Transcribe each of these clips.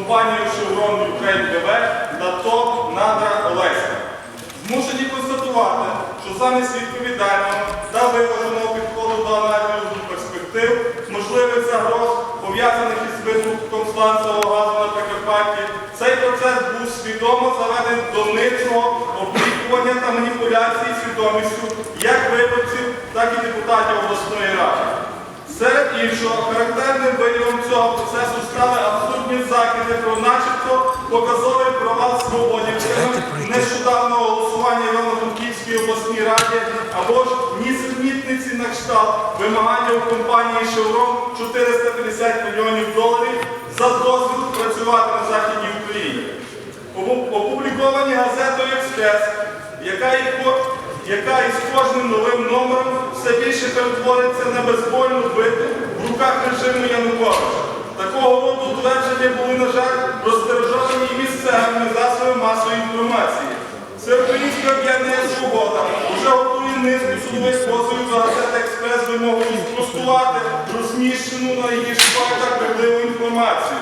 Компанію Шеврон Ukraine ДВ та ТОП Надра Олеська. Змушені констатувати, що замість відповідального та виваженого підходу до аналізу перспектив, можливих загроз, пов'язаних із висновком сланцевого газу на Прикарпатті, цей процес був свідомо заведений до нижчого опікування та маніпуляції свідомістю як виборців, так і депутатів обласної ради. Серед іншого, характер. Показовий провал свободівцями нещодавнього голосування Івано-Франківській обласній раді або ж нісенітниці на кшталт вимагання у компанії Шеврон 450 мільйонів доларів за дозвіл працювати на Західній Україні. Опубліковані газетою Експрес, яка і яка із кожним новим номером все більше перетвориться на безбольну биту в руках режиму Януковича. Всеукраїнське об'єднання «Свобода» вже готує низку судових позовів до газети «Експрес» вимогою спростувати розміщену на її шпальтах брехливу інформацію.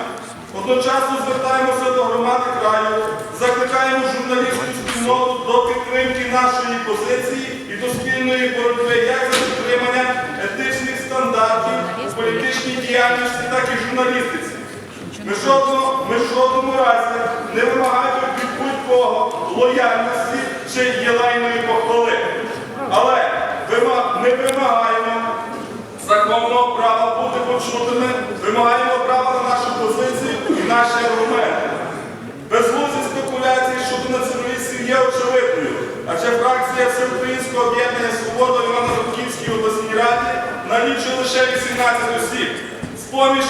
Одночасно звертаємося до громади краю, закликаємо журналістську спільноту до підтримки нашої позиції і до спільної боротьби як за підтримання етичних стандартів у політичній діяльності, так і журналістиці. Ми жодному, ми жодному разі не вимагаємо від будь-кого лояльності чи єлейної похвали. Але ми вимагаємо законного права бути почутими, вимагаємо права на нашу позицію і наші аргументи. Безглузді спекуляції щодо націоналістів є очевидною, адже фракція Всеукраїнського об'єднання «Свобода» Івано-Франківській обласній раді налічує лише 18 осіб з поміж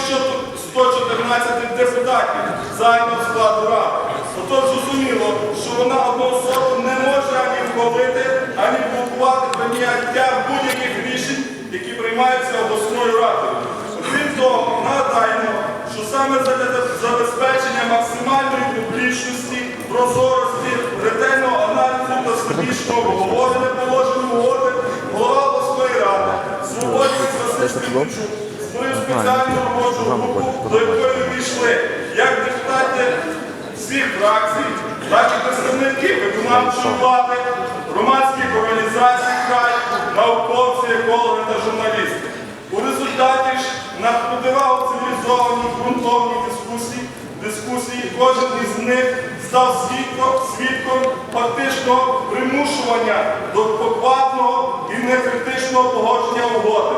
114 депутатів загального складу ради. Отож зрозуміло, що вона одноособно не може ані ані блокувати прийняття будь-яких рішень, які приймаються обласною радою. Крім того, нагадаємо, що саме задля забезпечення максимальної публічності, прозорості, ретельного аналізу та всебічного обговорення положень угоди голова обласної ради свободний Василь створив спеціальну робочу групу, до якої війшли як депутати всіх фракцій, так і представники виконавчої влади, громадських організацій край, науковці, екологи та журналісти. У результаті ж надподивав цивілізовані ґрунтовні дискусії, дискусії кожен із них став свідком, свідком фактичного примушування до поквапного і некритичного погодження угоди.